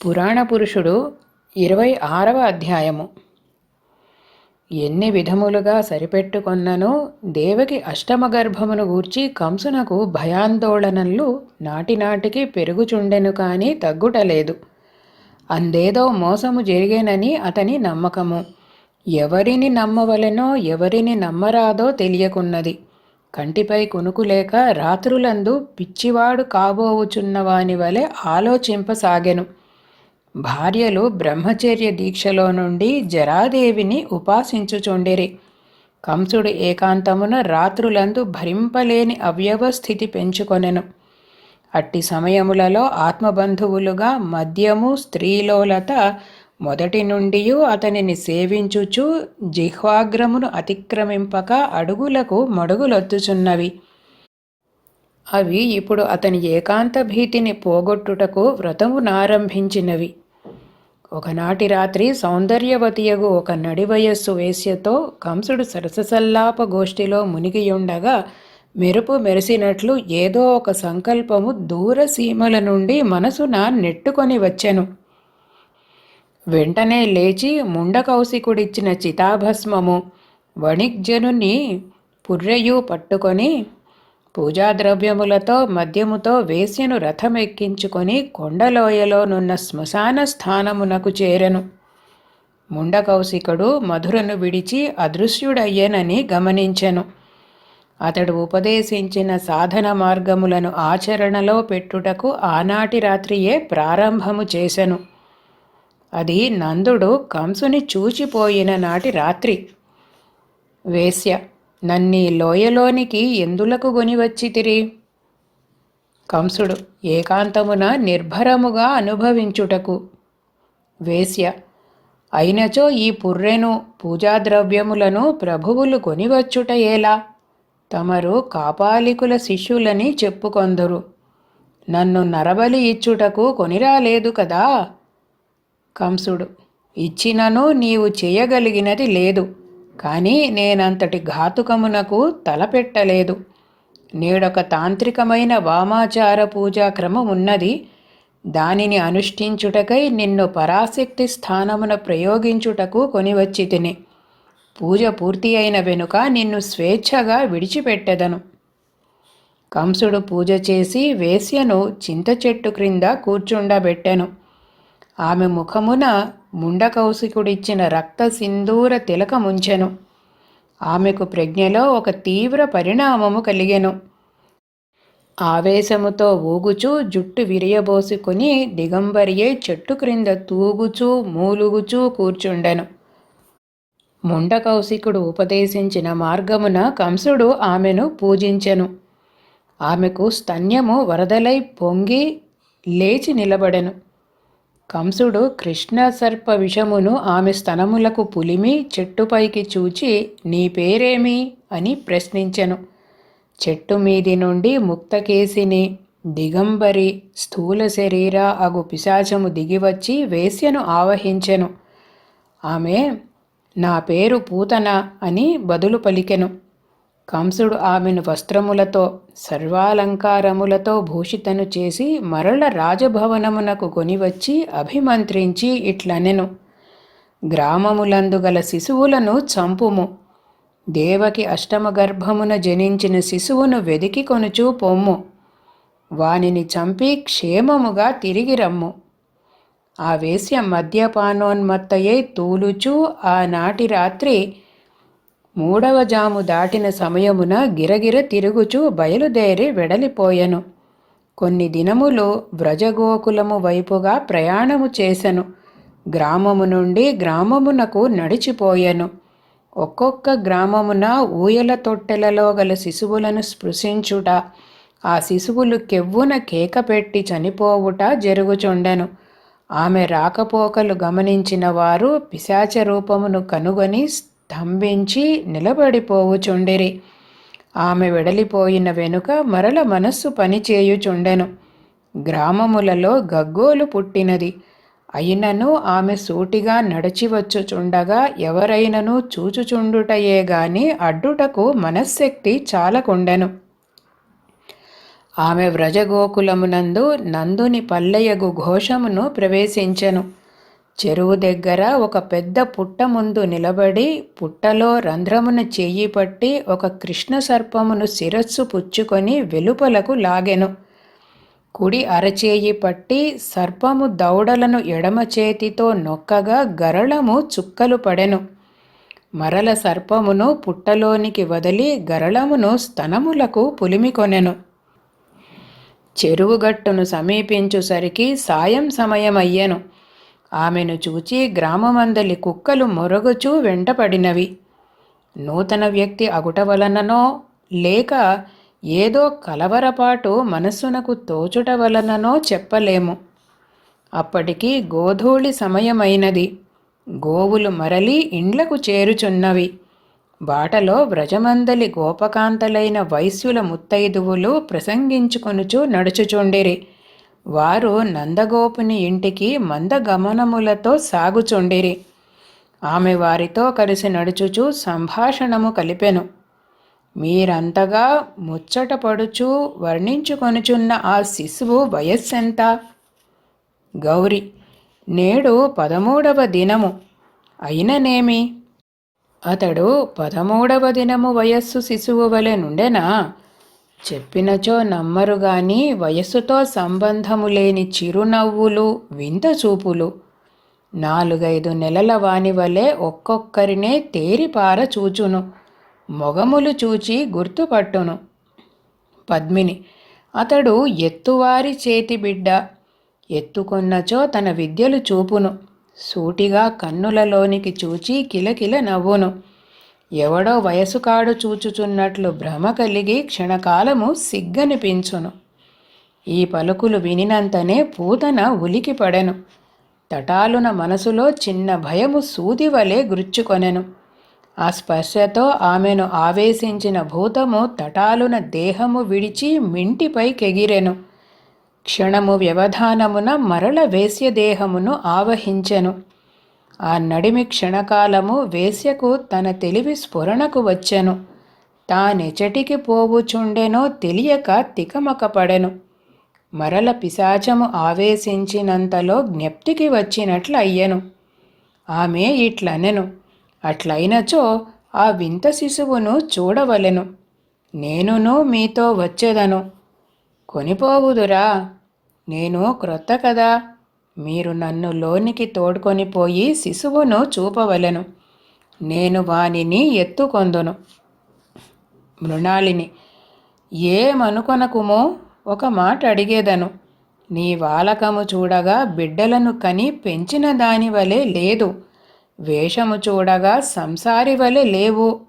పురాణ పురుషుడు ఇరవై ఆరవ అధ్యాయము. ఎన్ని విధములుగా సరిపెట్టుకొన్నను దేవకి అష్టమ గర్భమును గూర్చి కంసునకు భయాందోళనలు నాటినాటికి పెరుగుచుండెను కానీ తగ్గుటలేదు. అందేదో మోసము జరిగేనని అతని నమ్మకము. ఎవరిని నమ్మవలెనో ఎవరిని నమ్మరాదో తెలియకున్నది. కంటిపై కొనుకులేక రాత్రులందు పిచ్చివాడు కాబోవుచున్నవాని వలె ఆలోచింపసాగెను. భార్యలు బ్రహ్మచర్య దీక్షలో నుండి జరాదేవిని ఉపాసించుచుండిరి. కంసుడు ఏకాంతమున రాత్రులందు భరింపలేని అవ్యవస్థితి పెంచుకొనెను. అట్టి సమయములలో ఆత్మబంధువులుగా మద్యము స్త్రీలోలత మొదటి నుండి అతనిని సేవించుచు జిహ్వాగ్రమును అతిక్రమింపక అడుగులకు మడుగులొత్తుచున్నవి. అవి ఇప్పుడు అతని ఏకాంత భీతిని పోగొట్టుటకు వ్రతమునారంభించినవి. ఒకనాటి రాత్రి సౌందర్యవతియగు ఒక నడివయస్సు వేశ్యతో కంసుడు సరససల్లాప గోష్ఠిలో మునిగియుండగా మెరుపు మెరిసినట్లు ఏదో ఒక సంకల్పము దూర సీమల నుండి మనసున నెట్టుకొని వచ్చెను. వెంటనే లేచి ముండకౌశికుడిచ్చిన చితాభస్మము వణిగ్జనుని పుర్రెయు పట్టుకొని పూజాద్రవ్యములతో మద్యముతో వేశ్యను రథమెక్కించుకొని కొండలోయలోనున్న శ్మశాన స్థానమునకు చేరెను. ముండకౌశికుడు మధురను విడిచి అదృశ్యుడయ్యనని గమనించెను. అతడు ఉపదేశించిన సాధన మార్గములను ఆచరణలో పెట్టుటకు ఆనాటి రాత్రియే ప్రారంభము చేసెను. అది నందుడు కంసుని చూచిపోయిన నాటి రాత్రి. వేశ్య నన్నీ లోయలోనికి ఎందులకు గొనివచ్చితిరి కంసుడు ఏకాంతమున నిర్భరముగా అనుభవించుటకు. వేశ్య అయినచో ఈ పుర్రెను పూజాద్రవ్యములను ప్రభువులు కొనివచ్చుట ఎలా? తమరు కాపాలికుల శిష్యులని చెప్పుకొందరు. నన్ను నరబలి ఇచ్చుటకు కొనిరాలేదు కదా? కంసుడు ఇచ్చినను నీవు చేయగలిగినది లేదు. కానీ నేనంతటి ఘాతుకమునకు తలపెట్టలేదు. నేడొక తాంత్రికమైన వామాచార పూజా క్రమం ఉన్నది దానిని అనుష్ఠించుటకై నిన్ను పరాశక్తి స్థానమున ప్రయోగించుటకు కొనివచ్చి తిని పూజ పూర్తి అయిన వెనుక నిన్ను స్వేచ్ఛగా విడిచిపెట్టెదను. కంసుడు పూజ చేసి వేశ్యను చింత చెట్టు క్రింద కూర్చుండబెట్టెను. ఆమె ముఖమున ముండకౌశికుడిచ్చిన రక్త సింధూర తిలకముంచెను. ఆమెకు ప్రజ్ఞలో ఒక తీవ్ర పరిణామము కలిగెను. ఆవేశముతో ఊగుచూ జుట్టు విరియబోసుకుని దిగంబరియే చెట్టు క్రింద తూగుచూ మూలుగుచూ కూర్చుండెను. ముండకౌశికుడు ఉపదేశించిన మార్గమున కంసుడు ఆమెను పూజించెను. ఆమెకు స్తన్యము వరదలై పొంగి లేచి నిలబడెను. కంసుడు కృష్ణ సర్ప విషమును ఆమె స్తనములకు పులిమి చెట్టుపైకి చూచి నీ పేరేమి అని ప్రశ్నించెను. చెట్టు మీది నుండి ముక్తకేసిని దిగంబరి స్థూల శరీర అగు పిశాచము దిగివచ్చి వేశ్యను ఆవహించెను. ఆమె నా పేరు పూతన అని బదులు పలికెను. కంసుడు ఆమెను వస్త్రములతో సర్వాలంకారములతో భూషితను చేసి మరల రాజభవనమునకు కొనివచ్చి అభిమంత్రించి ఇట్లనెను. గ్రామములందు గల శిశువులను చంపుము. దేవకి అష్టమ గర్భమున జనించిన శిశువును వెదికి కొనుచూ పొమ్ము. వానిని చంపి క్షేమముగా తిరిగి రమ్ము. ఆ వేశ్య మద్యపానోన్మత్తయై తూలుచూ ఆనాటి రాత్రి మూడవ జాము దాటిన సమయమున గిరగిర తిరుగుచూ బయలుదేరి వెడలిపోయెను. కొన్ని దినములు వ్రజగోకులము వైపుగా ప్రయాణము చేసెను. గ్రామము నుండి గ్రామమునకు నడిచిపోయెను. ఒక్కొక్క గ్రామమున ఊయల తొట్టెలలో గల శిశువులను స్పృశించుట ఆ శిశువులు కెవ్వున కేక పెట్టి చనిపోవుట జరుగుచుండెను. ఆమె రాకపోకలు గమనించిన వారు పిశాచ రూపమును కనుగొని స్తంభించి నిలబడిపోవుచుండిరి. ఆమె వెడలిపోయిన వెనుక మరల మనస్సు పనిచేయుచుండెను గ్రామములలో గగ్గోలు పుట్టినది. అయినను ఆమె సూటిగా నడిచివచ్చుచుండగా ఎవరైనను చూచుచుండుటయే గాని అడ్డుటకు మనశ్శక్తి చాలకుండెను. ఆమె వ్రజగోకులమునందు నందుని పల్లయ్యగు ఘోషమును ప్రవేశించెను. చెరువు దగ్గర ఒక పెద్ద పుట్ట ముందు నిలబడి పుట్టలో రంధ్రమున చెయ్యి పట్టి ఒక కృష్ణ సర్పమును శిరస్సు పుచ్చుకొని వెలుపలకు లాగెను. కుడి అరచేయి పట్టి సర్పము దౌడలను ఎడమ చేతితో నొక్కగా గరళము చుక్కలు పడెను. మరల సర్పమును పుట్టలోనికి వదిలి గరళమును స్తనములకు పులిమికొనెను. చెరువుగట్టును సమీపించుసరికి సాయం సమయమయ్యెను. ఆమెను చూచి గ్రామమందలి కుక్కలు మొరగుచూ వెంటపడినవి. నూతన వ్యక్తి అగుట వలననో లేక ఏదో కలవరపాటు మనస్సునకు తోచుట వలననో చెప్పలేము. అప్పటికి గోధూళి సమయమైనది. గోవులు మరలి ఇండ్లకు చేరుచున్నవి. బాటలో వ్రజమందలి గోపకాంతలైన వైశ్యుల ముత్తైదువులు ప్రసంగించుకొనుచు నడుచుచుండిరి. వారు నందగోపుని ఇంటికి మందగమనములతో సాగుచుండిరి. ఆమె వారితో కలిసి నడుచుచు సంభాషణము కలిపెను. మీరంతగా ముచ్చటపడుచు వర్ణించుకొనుచున్న ఆ శిశువు వయస్సెంత? గౌరి నేడు పదమూడవ దినము. అయిననేమి? అతడు పదమూడవ దినము వయస్సు శిశువు వలె నుండెనా? చెప్పినచో నమ్మరు గాని వయస్సుతో సంబంధము లేని చిరునవ్వులు వింత చూపులు. నాలుగైదు నెలల వాని వలె ఒక్కొక్కరినే తేరిపార చూచును. మొగములు చూచి గుర్తుపట్టును. పద్మిని అతడు ఎత్తువారి చేతి బిడ్డ. ఎత్తుకొన్నచో తన విద్యలు చూపును. సూటిగా కన్నులలోనికి చూచి కిలకిల నవ్వును. ఎవడో వయసుకాడు చూచుచున్నట్లు భ్రమ కలిగి క్షణకాలము సిగ్గనిపించును. ఈ పలుకులు వినినంతనే పూతన ఉలికిపడెను తటాలున మనసులో చిన్న భయము సూదివలే గుర్చుకొనెను. ఆ స్పర్శతో ఆమెను ఆవేశించిన భూతము తటాలున దేహము విడిచి మింటిపై కెగిరెను. క్షణము వ్యవధానమున మరల వేశ్యదేహమును ఆవహించెను. ఆ నడిమి క్షణకాలము వేశ్యకు తన తెలివి స్ఫురణకు వచ్చెను. తానెచటికి పోవుచుండెనో తెలియక తికమకపడెను. మరల పిశాచము ఆవేశించినంతలో జ్ఞప్తికి వచ్చినట్లు అయ్యెను ఆమె ఇట్లనెను. అట్లయినచో ఆ వింత శిశువును చూడవలెను. నేనును మీతో వచ్చేదను. కొనిపోవుదురా. నేను క్రొత్త కదా. మీరు నన్ను లోనికి తోడుకొని పోయి శిశువును చూపవలెను. నేను వానిని ఎత్తుకొందును. మృణాళిని ఏమనుకొనకుమో ఒక మాట అడిగేదను. నీ వాలకము చూడగా బిడ్డలను కని పెంచిన దాని వలె లేదు. వేషము చూడగా సంసారి వలె లేవు.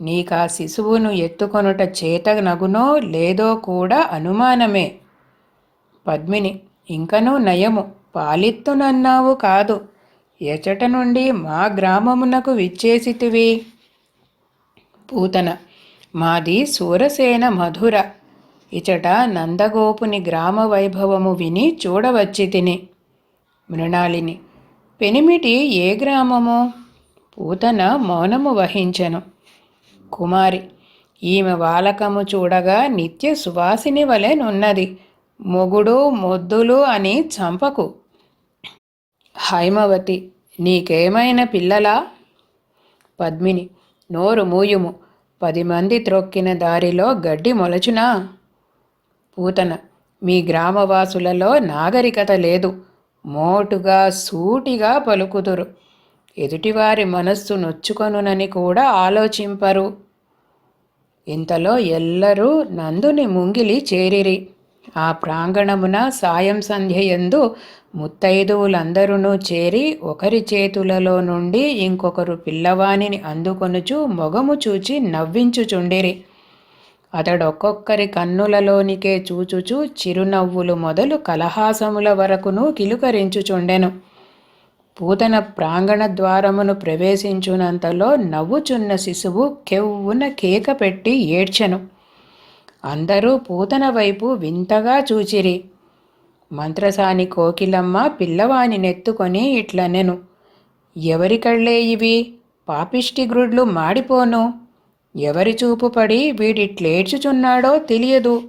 నీకా శిశువును ఎత్తుకొనుట చేత నగునో లేదో కూడా అనుమానమే. పద్మిని ఇంకనూ నయము. పాలిత్తునన్నావు కాదు. ఎచట నుండి మా గ్రామమునకు విచ్చేసితివి. పూతన మాది సూరసేన మధుర. ఇచట నందగోపుని గ్రామ వైభవము విని చూడవచ్చి తిని మృణాలిని పెనిమిటి ఏ గ్రామము? పూతన మౌనము వహించెను. కుమారి ఈమె వాలకము చూడగా నిత్య సువాసిని వలెనున్నది మొగుడు మొద్దులు అని చంపకు. హైమవతి నీకేమైన పిల్లలా? పద్మిని నోరు మూయుము. పది మంది త్రొక్కిన దారిలో గడ్డి మొలచునా? పూతన మీ గ్రామవాసులలో నాగరికత లేదు. మోటుగా సూటిగా పలుకుదురు. ఎదుటివారి మనస్సు నొచ్చుకొనునని కూడా ఆలోచింపరు. ఇంతలో ఎల్లరూ నందుని ముంగిలి చేరిరి. ఆ ప్రాంగణమున సాయం సంధ్య ఎందు ముత్తైదువులందరూ చేరి ఒకరి చేతులలో నుండి ఇంకొకరు పిల్లవానిని అందుకొనుచు మొగము చూచి నవ్వించుచుండిరి. అతడొక్కొక్కరి కన్నులలోనికే చూచుచు చిరునవ్వులు మొదలు కలహాసముల వరకును కిలుకరించుచుండెను. పూతన ప్రాంగణ ద్వారమును ప్రవేశించునంతలో నవ్వుచున్న శిశువు కెవ్వున కేక పెట్టి ఏడ్చెను. అందరూ పూతన వైపు వింతగా చూచిరి. మంత్రసాని కోకిలమ్మ పిల్లవాని నెత్తుకొని ఇట్లనెను. ఎవరి కళ్ళే ఇవి? పాపిష్టి గ్రుడ్లు మాడిపోను. ఎవరి చూపు పడి వీడిట్లేడ్చుచున్నాడో తెలియదు.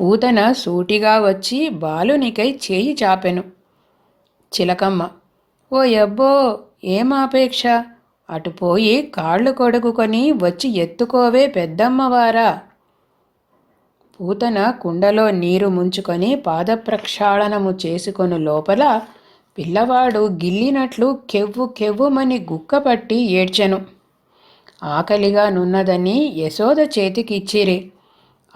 పూతన సూటిగా వచ్చి బాలునికై చేయి చాపెను. చిలకమ్మ ఓ యబ్బో ఏమాపేక్ష అటు పోయి కాళ్ళు కొడుకుకొని వచ్చి ఎత్తుకోవే పెద్దమ్మవారా. పూతన కుండలో నీరు ముంచుకొని పాదప్రక్షాళనము చేసుకొని లోపల పిల్లవాడు గిల్లినట్లు కెవ్వు కెవ్వుమని గుక్కపట్టి ఏడ్చెను. ఆకలిగా నున్నదని యశోద చేతికిచ్చిరి.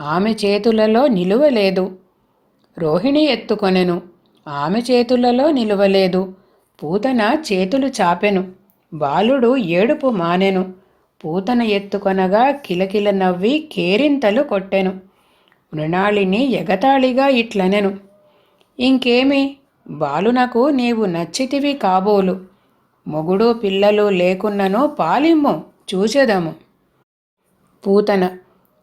ఆమె చేతులలో నిలువలేదు. రోహిణి ఎత్తుకొనెను. ఆమె చేతులలో నిలువలేదు. పూతన చేతులు చాపెను. బాలుడు ఏడుపు మానెను. పూతన ఎత్తుకొనగా కిలకిల నవ్వి కేరింతలు కొట్టెను. మృణాళిని ఎగతాళిగా ఇట్లనెను. ఇంకేమి? బాలునకు నీవు నచ్చితివి కాబోలు. మొగుడు పిల్లలు లేకున్నను పాలిమ్ము చూచెదము. పూతన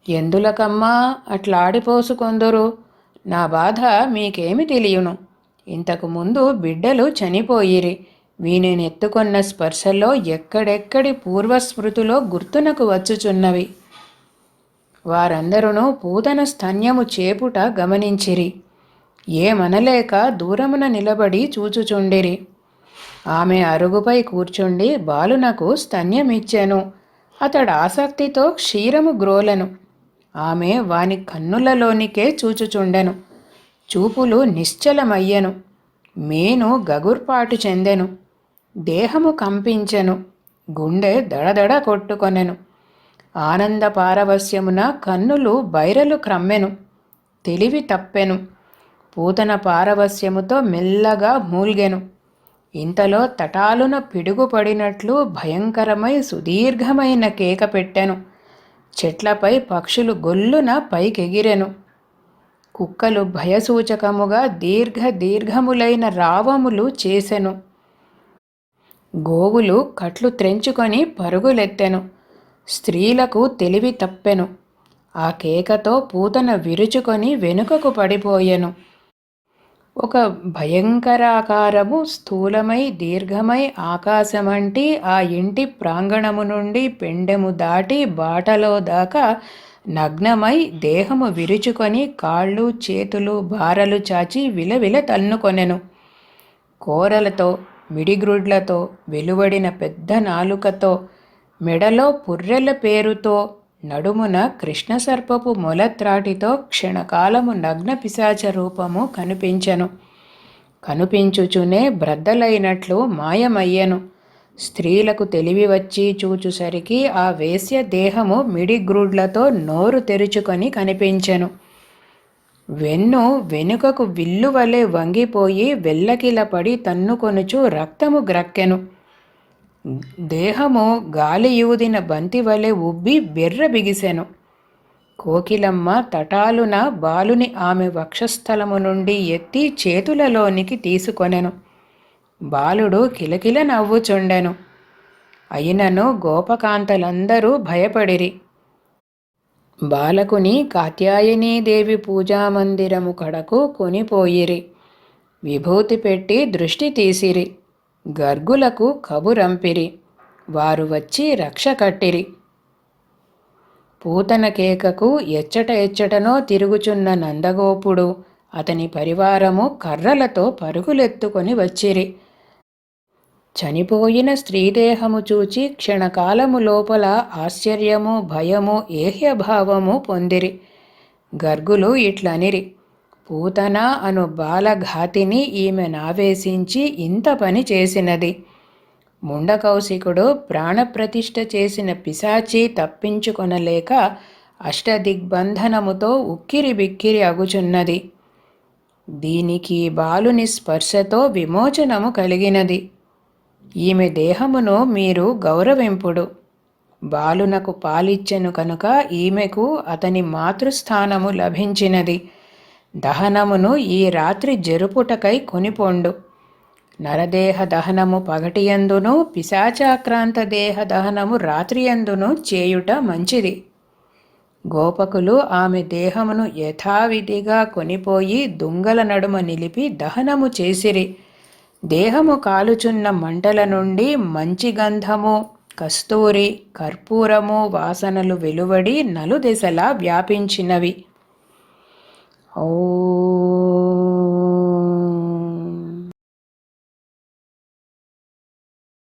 ఎందులకమ్మా అట్లాడిపోసుకొందరు? నా బాధ మీకేమి తెలియను. ఇంతకు ముందు బిడ్డలు చనిపోయిరి. వీనినెత్తుకొన్న స్పర్శలో ఎక్కడెక్కడి పూర్వస్మృతిలో గుర్తునకు వచ్చుచున్నవి. వారందరూ పూతన స్తన్యము చేపుట గమనించిరి. ఏమనలేక దూరమున నిలబడి చూచుచుండిరి. ఆమె అరుగుపై కూర్చుండి బాలునకు స్తన్యమిచ్చెను. అతడు ఆసక్తితో క్షీరము గ్రోలను. ఆమె వాని కన్నులలోనికే చూచుచుండెను. చూపులు నిశ్చలమయ్యెను. మేను గగుర్పాటు చెందెను. దేహము కంపించెను. గుండె దడదడ కొట్టుకొనెను. ఆనంద పారవస్యమున కన్నులు బైరలు క్రమ్మెను తెలివి తప్పెను. పూతన పారవస్యముతో మెల్లగా మూల్గెను. ఇంతలో తటాలున పిడుగుపడినట్లు భయంకరమై సుదీర్ఘమైన కేక పెట్టెను. చెట్లపై పక్షులు గొల్లున పైకెగిరెను. కుక్కలు భయసూచకముగా దీర్ఘ దీర్ఘములైన రావములు చేసెను. గోవులు కట్లు త్రెంచుకొని పరుగులెత్తెను. స్త్రీలకు తెలివి తప్పెను. ఆ కేకతో పూతన విరుచుకొని వెనుకకు పడిపోయెను. ఒక భయంకరాకారము స్థూలమై దీర్ఘమై ఆకాశమంటి ఆ ఇంటి ప్రాంగణము నుండి పెండెము దాటి బాటలో దాకా నగ్నమై దేహము విరుచుకొని కాళ్ళు చేతులు బారలు చాచి విలవిల తన్నుకొనెను. కోరలతో మిడిగ్రుడ్లతో వెలువడిన పెద్ద నాలుకతో మెడలో పుర్రెల పేరుతో నడుమున కృష్ణసర్పపు మొలత్రాటితో క్షణకాలము నగ్న పిశాచ రూపము కనిపించెను. కనిపించుచునే బ్రద్దలైనట్లు మాయమయ్యెను. స్త్రీలకు తెలివి వచ్చి చూచుసరికి ఆ వేశ్య దేహము మిడిగ్రూడ్లతో నోరు తెరుచుకొని కనిపించెను. వెన్ను వెనుకకు విల్లువలే వంగిపోయి వెల్లకిలపడి తన్నుకొనుచు రక్తము గ్రక్కెను. దేహము గాలియూదిన బంతి వలె ఉబ్బి బెర్ర బిగిసెను. కోకిలమ్మ తటాలున బాలుని ఆమె వక్షస్థలము నుండి ఎత్తి చేతులలోనికి తీసుకొనెను. బాలుడు కిలకిల నవ్వుచుండెను. అయినను గోపకాంతలందరూ భయపడిరి. బాలకుని కాత్యాయనీదేవి పూజామందిరము కడకు కొనిపోయిరి. విభూతి పెట్టి దృష్టి తీసిరి. గర్గులకు కబురంపిరి. వారు వచ్చి రక్ష కట్టిరి. పూతన కేకకు ఎచ్చట ఎచ్చటనో తిరుగుచున్న నందగోపుడు అతని పరివారము కర్రలతో పరుగులెత్తుకొని వచ్చిరి. చనిపోయిన స్త్రీదేహము చూచి క్షణకాలము లోపల ఆశ్చర్యము భయము ఏహ్యభావము పొందిరి. గర్గులు ఇట్లనిరి. పూతన అను బాలఘాతిని ఈమె నావేశించి ఇంత పని చేసినది. ముండకౌశికుడు ప్రాణప్రతిష్ఠ చేసిన పిశాచి తప్పించుకొనలేక అష్టదిగ్బంధనముతో ఉక్కిరి బిక్కిరి అగుచున్నది. దీనికి బాలుని స్పర్శతో విమోచనము కలిగినది. ఈమె దేహమును మీరు గౌరవింపుడు. బాలునకు పాలిచ్చెను కనుక ఈమెకు అతని మాతృస్థానము లభించినది. దహనమును ఈ రాత్రి జరుపుటకై కొనిపోండు. నరదేహ దహనము పగటియందును పిశాచాక్రాంత దేహ దహనము రాత్రియందును చేయుట మంచిది. గోపకులు ఆమె దేహమును యథావిధిగా కొనిపోయి దుంగల నడుమ నిలిపి దహనము చేసిరి. దేహము కాలుచున్న మంటల నుండి మంచి గంధము కస్తూరి కర్పూరము వాసనలు వెలువడి నలుదెసలా వ్యాపించినవి. ఓం